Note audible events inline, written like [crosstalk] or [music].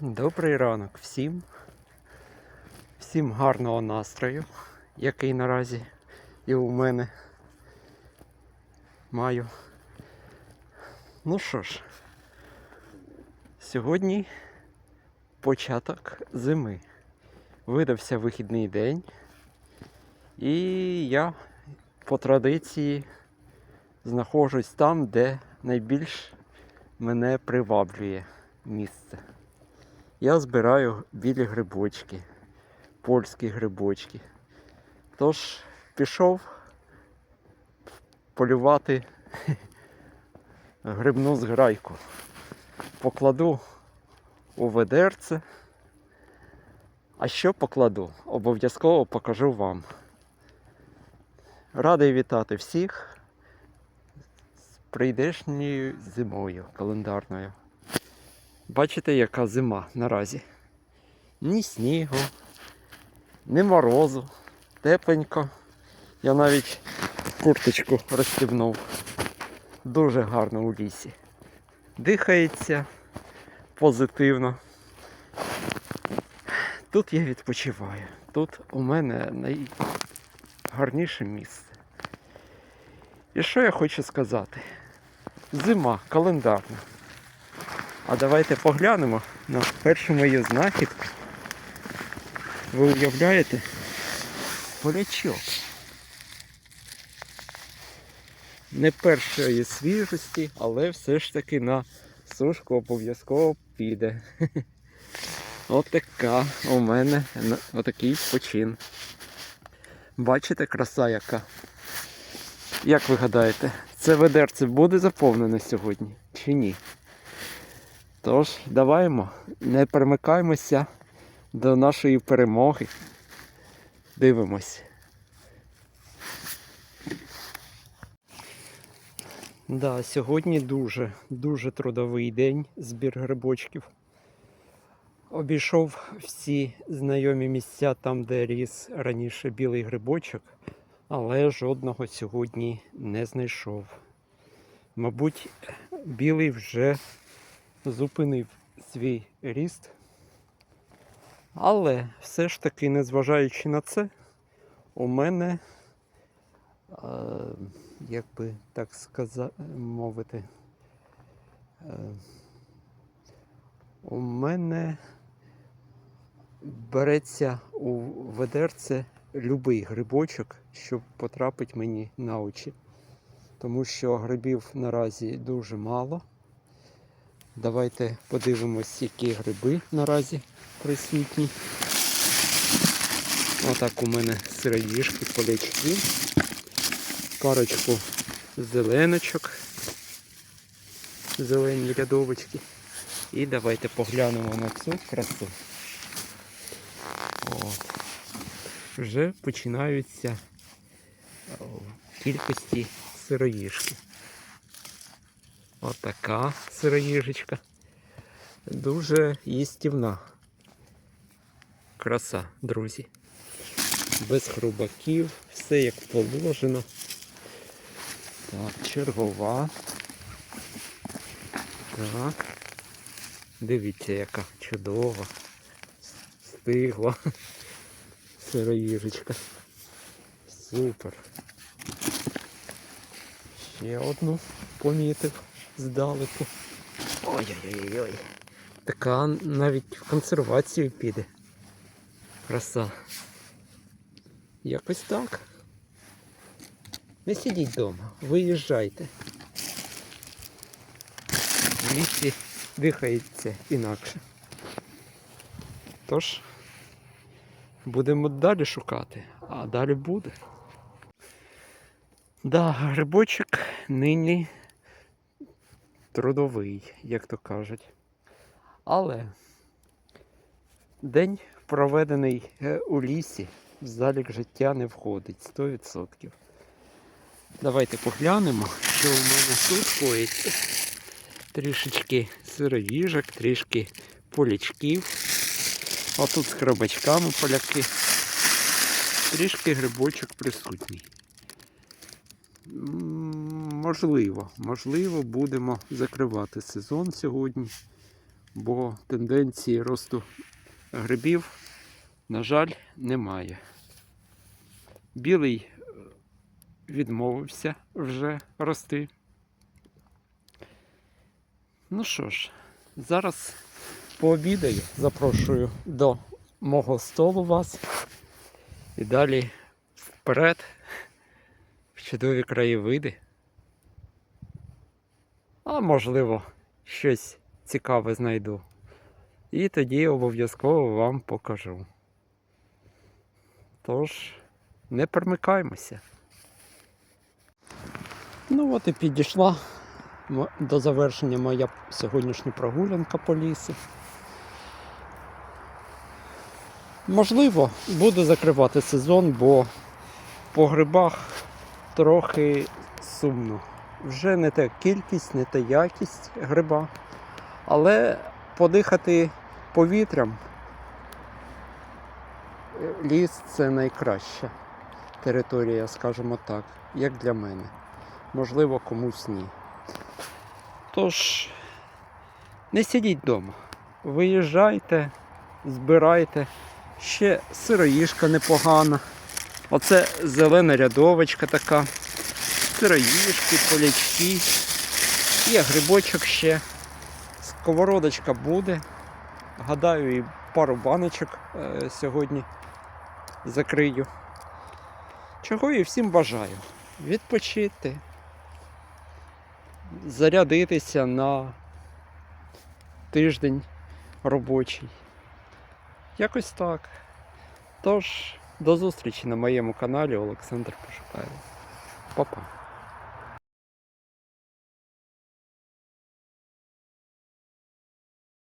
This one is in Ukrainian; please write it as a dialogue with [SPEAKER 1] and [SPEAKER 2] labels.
[SPEAKER 1] Добрий ранок всім. Всім гарного настрою, який наразі і у мене маю. Ну що ж, сьогодні початок зими. Видався вихідний день. І я по традиції знаходжусь там, де найбільш мене приваблює місце. Я збираю білі грибочки, польські грибочки. Тож пішов полювати [laughs] грибну зграйку. Покладу у ведерце. А що покладу? Обов'язково покажу вам. Радий вітати всіх з прийдешньою зимою календарною. Бачите, яка зима наразі. Ні снігу, ні морозу, тепленько. Я навіть курточку розстібнув. Дуже гарно у лісі. Дихається позитивно. Тут я відпочиваю. Тут у мене найгарніше місце. І що я хочу сказати? Зима календарна. А давайте поглянемо на першу мою знахідку. Ви уявляєте? Полячок. Не першої свіжості, але все ж таки на сушку обов'язково піде. [laughs] Отака у мене отакий почин. Бачите, краса яка? Як ви гадаєте, це ведерце буде заповнене сьогодні чи ні? Тож, даваймо, не перемикаємося до нашої перемоги. Дивимось. Да, сьогодні дуже, дуже трудовий день збір грибочків. Обійшов всі знайомі місця там, де ріс раніше білий грибочок, але жодного сьогодні не знайшов. Мабуть, білий вже зупинив свій ріст. Але все ж таки, незважаючи на це, у мене, е, як би так сказати, мовити, е, у мене береться у ведерце любий грибочок, що потрапить мені на очі. Тому що грибів наразі дуже мало. Давайте подивимось, які гриби наразі присутні. Отак у мене сироїжки, полячки, парочку зеленочок, зелені рядовочки. І давайте поглянемо на цю красу. От. Вже починаються кількості сироїжки. Отака сироїжечка. Дуже їстівна. Краса, друзі. Без хрубаків, все як положено. Так, чергова. Так. Дивіться, яка чудова. Стигла. Сироїжечка. Супер. Ще одну помітив здалеку. Ой-ой-ой-ой. Така навіть в консервацію піде. Краса. Якось так. Не сидіть вдома, виїжджайте. В лісі дихається інакше. Тож, будемо далі шукати, а далі буде. Да, грибочок нині трудовий, як то кажуть. Але день, проведений е, у лісі, в залік життя не входить 100%. Давайте поглянемо, що у мене тут коїться. Трішечки сироїжок, трішки полячків. А тут з хробачками поляки. Трішки грибочок присутній. Можливо, можливо, будемо закривати сезон сьогодні. бо тенденції росту грибів, на жаль, немає. Білий е, відмовився вже рости. Ну що ж, зараз пообідаю, запрошую до мого столу вас і далі вперед чудові краєвиди. А можливо, щось цікаве знайду. І тоді обов'язково вам покажу. Тож, не перемикаймося. Ну от і підійшла до завершення моя сьогоднішня прогулянка по лісу. Можливо, буду закривати сезон, бо по грибах трохи сумно. Вже не та кількість, не та якість гриба, але подихати повітрям ліс це найкраща територія, скажімо так, як для мене. Можливо, комусь ні. Тож, не сидіть вдома. Виїжджайте, збирайте. Ще сироїжка непогана. Оце зелена рядовочка така. Сироїжки, полячки. Є грибочок ще. Сковородочка буде. Гадаю, і пару баночок е, сьогодні закрию. Чого і всім бажаю. Відпочити. Зарядитися на тиждень робочий. Якось так. Тож, до зустрічі на моєму каналі Олександр Пошукає. Па-па.